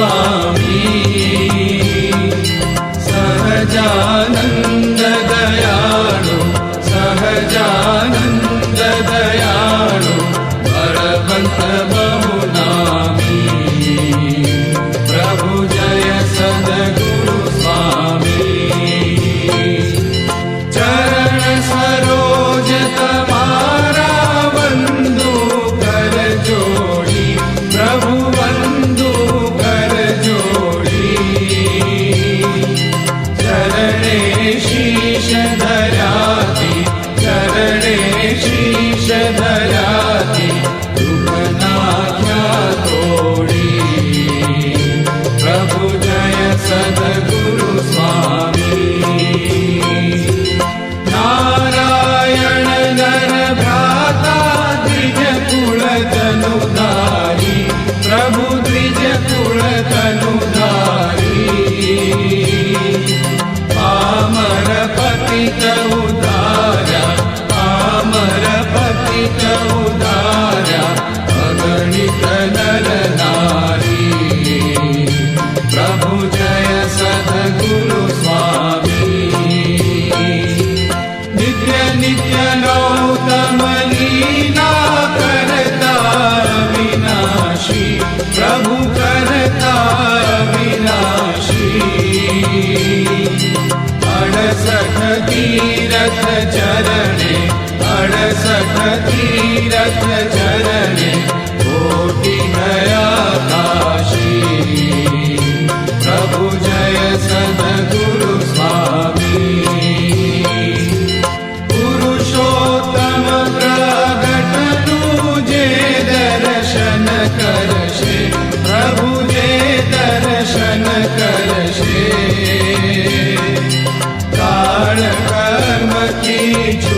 啊 सदगुरु स्वामी ी रथ जाने तीरथ चरणे कोटि sítio